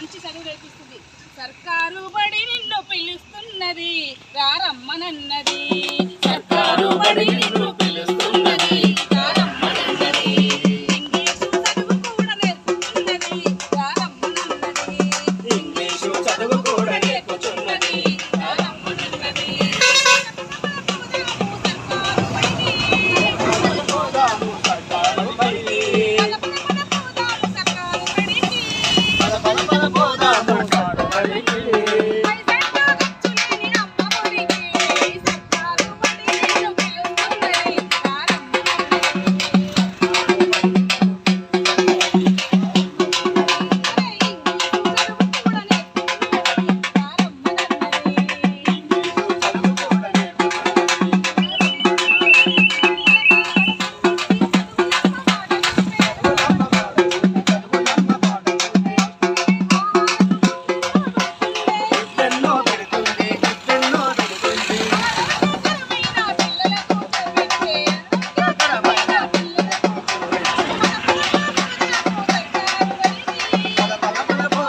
మంచి చదువు నేర్పిస్తుంది. సర్కారు బడి నిన్ను పిలుస్తున్నది. రారమ్మనన్నది